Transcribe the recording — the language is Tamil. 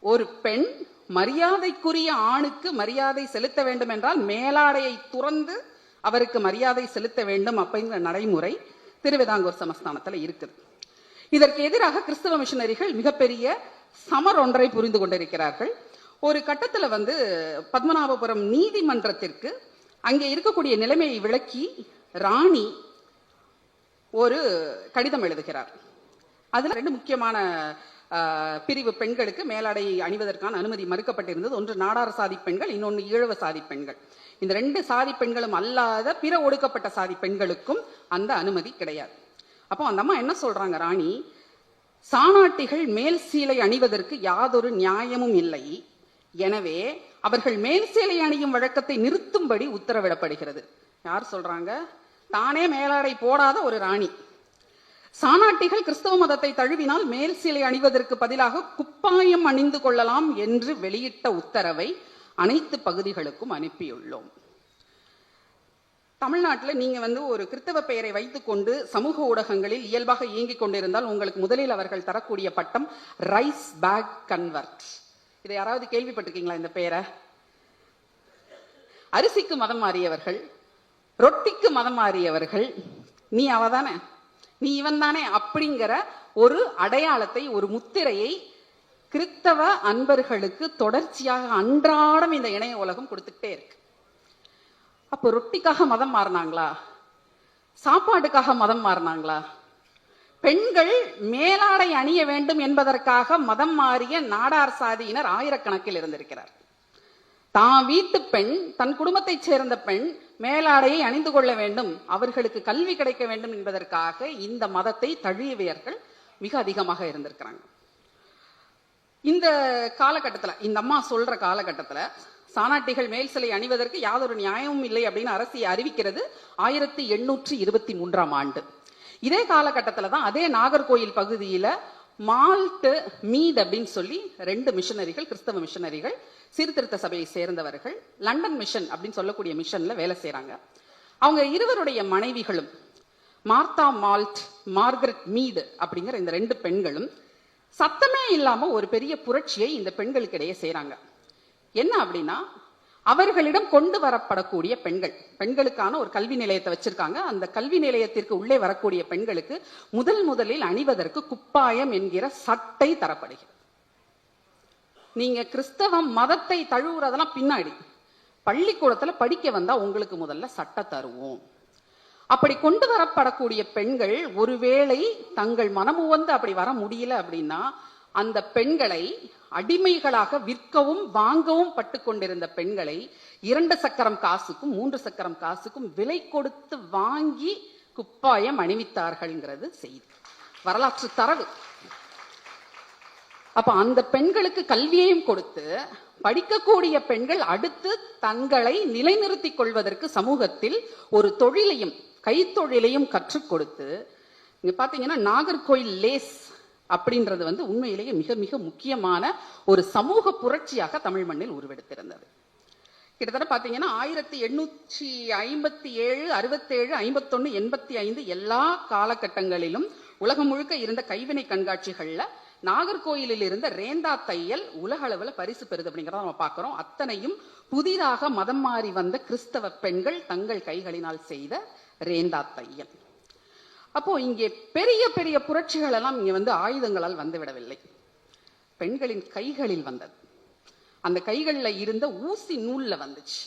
ஒரு பெண் மரியாதைக்குரிய ஆணுக்கு மரியாதை செலுத்த வேண்டும் என்றால் மேலாடையை துறந்து அவருக்கு மரியாதை செலுத்த வேண்டும் அப்படிங்கிற நடைமுறை திருவிதாங்கூர் சமஸ்தானத்தில் இருக்குது. இதற்கு எதிராக கிறிஸ்தவ மிஷனரிகள் மிகப்பெரிய சமர் ஒன்றை புரிந்து கொண்டிருக்கிறார்கள். ஒரு கட்டத்துல வந்து பத்மநாபபுரம் நீதிமன்றத்திற்கு அங்கே இருக்கக்கூடிய நிலைமையை விளக்கி ராணி ஒரு கடிதம் எழுதுகிறார். அதுல ரெண்டு முக்கியமான பிரிவு பெண்களுக்கு மேலாடை அணிவதற்கான அனுமதி மறுக்கப்பட்டிருந்தது. ஒன்று நாடார் சாதி பெண்கள் இன்னொன்று ஈழவ சாதி பெண்கள். இந்த ரெண்டு சாதி பெண்களும் அல்லாத பிற ஒடுக்கப்பட்ட சாதி பெண்களுக்கும் அந்த அனுமதி கிடையாது. அப்போ அந்த அம்மா என்ன சொல்றாங்க ராணி? சாணாட்டிகள் மேல் சீலை அணிவதற்கு யாதொரு நியாயமும் இல்லை. எனவே அவர்கள் மேல் சீலை அணியும் வழக்கத்தை நிறுத்தும்படி உத்தரவிடப்படுகிறது. யார் சொல்றாங்க? தானே மேலாடை போடாத ஒரு ராணி. சாணாட்டிகள் கிறிஸ்தவ மதத்தை தழுவினால் மேல் சீலை அணிவதற்கு பதிலாக குப்பாயம் அணிந்து கொள்ளலாம் என்று வெளியிட்ட உத்தரவை அனைத்து பகுதிகளுக்கும் அனுப்பியுள்ளோம். தமிழ்நாட்டில் நீங்க வந்து ஒரு கிறித்தவ பெயரை வைத்துக்கொண்டு சமூக ஊடகங்களில் இயல்பாக இயங்கிக் கொண்டிருந்தால் உங்களுக்கு முதலில் அவர்கள் தரக்கூடிய பட்டம் ரைஸ் பேக் கன்வெர்ட். இதை யாராவது கேள்விப்பட்டிருக்கீங்களா இந்த பெயரை? அரிசிக்கு மதம் மாறியவர்கள் ரொட்டிக்கு மதம் மாறியவர்கள். நீ அவதானே? நீ இவன் தானே அப்படிங்கிற ஒரு அடையாளத்தை ஒரு முத்திரையை கிறித்தவ அன்பர்களுக்கு தொடர்ச்சியாக அன்றாடம் இந்த இணைய உலகம் கொடுத்துக்கிட்டே இருக்கு. அப்போ ரொட்டிக்காக மதம் மாறினாங்களா? சாப்பாட்டுக்காக மதம் மாறினாங்களா? பெண்கள் மேலாடை அணிய வேண்டும் என்பதற்காக மதம் மாறிய நாடார் சாதியினர் ஆயிரக்கணக்கில் இருந்திருக்கிறார். தான் வீட்டு பெண் தன் குடும்பத்தைச் சேர்ந்த பெண் மேலாடையை அணிந்து கொள்ள வேண்டும் அவர்களுக்கு கல்வி கிடைக்க வேண்டும் என்பதற்காக இந்த மதத்தை தழுவியவர்கள் மிக அதிகமாக இருந்திருக்கிறாங்க. இந்த காலகட்டத்துல இந்த அம்மா சொல்ற காலகட்டத்துல சானாட்டிகள் மேல் சிலை அணிவதற்கு யாதொரு நியாயமும் இல்லை அப்படின்னு அரசு அறிவிக்கிறது ஆயிரத்தி எண்ணூற்றி இருபத்தி மூன்றாம் ஆண்டு. இதே காலகட்டத்தில் தான் அதே நாகர்கோயில் பகுதியில மால்ட்டு மீட் அப்படின்னு சொல்லி ரெண்டு மிஷனரிகள் கிறிஸ்தவ மிஷனரிகள் சீர்திருத்த சபையை சேர்ந்தவர்கள் லண்டன் மிஷன் அப்படின்னு சொல்லக்கூடிய மிஷன்ல வேலை செய்கிறாங்க அவங்க இருவருடைய மனைவிகளும் மார்த்தா மால்ட் மார்கரெட் மீடு அப்படிங்கிற இந்த ரெண்டு பெண்களும் சத்தமே இல்லாம ஒரு பெரிய புரட்சியை இந்த பெண்களுக்கிடையே இடையே என்ன அப்படின்னா அவர்களிடம் கொண்டு வரப்படக்கூடிய பெண்கள். பெண்களுக்கான ஒரு கல்வி நிலையத்தை வச்சிருக்காங்க. அந்த கல்வி நிலையத்திற்கு உள்ளே வரக்கூடிய பெண்களுக்கு முதல் முதலில் அணிவதற்கு குப்பாயம் என்கிற சட்டை தரப்படுகிறது. நீங்க கிறிஸ்தவ மதத்தை தழுவுறதெல்லாம் பின்னாடி. பள்ளிக்கூடத்துல படிக்க வந்தா உங்களுக்கு முதல்ல சட்டை தருவோம். அப்படி கொண்டு வரப்படக்கூடிய பெண்கள் ஒருவேளை தங்கள் மனமுவந்து அப்படி வர முடியல அப்படின்னா அந்த பெண்களை அடிமைகளாக விற்கவும் வாங்கவும் பட்டு கொண்டிருந்த பெண்களை இரண்டு சக்கரம் காசுக்கும் மூன்று சக்கரம் காசுக்கும் விலை கொடுத்து வாங்கி குப்பாயம் அணிவித்தார்கள்ங்கிறது செய்தி. வரலாற்று தரவு. அப்ப அந்த பெண்களுக்கு கல்வியையும் கொடுத்து படிக்கக்கூடிய பெண்கள் அடுத்து தங்களை நிலைநிறுத்திக் கொள்வதற்கு சமூகத்தில் ஒரு தொழிலையும் கைத்தொழிலையும் கற்றுக் கொடுத்து இங்க பாத்தீங்கன்னா நாகர்கோயில் லேஸ் அப்படின்றது வந்து உண்மையிலேயே மிக மிக முக்கியமான ஒரு சமூக புரட்சியாக தமிழ் மண்ணில் உருவெடுத்திருந்தது. கிட்டத்தட்ட பார்த்தீங்கன்னா ஆயிரத்தி எண்ணூற்றி ஐம்பத்தி ஏழு அறுபத்தேழு ஐம்பத்தொன்று எண்பத்தி ஐந்து எல்லா காலகட்டங்களிலும் உலகம் முழுக்க இருந்த கைவினை கண்காட்சிகள்ல நாகர்கோயிலில் இருந்த ரேந்தா தையல் உலக அளவில் பரிசு பெறுது அப்படிங்கறத நம்ம பார்க்குறோம். அத்தனையும் புதிதாக மதம் மாறி வந்த கிறிஸ்தவ பெண்கள் தங்கள் கைகளினால் செய்த ரேந்தா தையல். அப்போ இங்கே பெரிய பெரிய புரட்சிகள் எல்லாம் இங்கே வந்து ஆயுதங்களால் வந்துவிடவில்லை. பெண்களின் கைகளில் வந்தது. அந்த கைகளில் இருந்த ஊசி நூல்ல வந்துச்சு.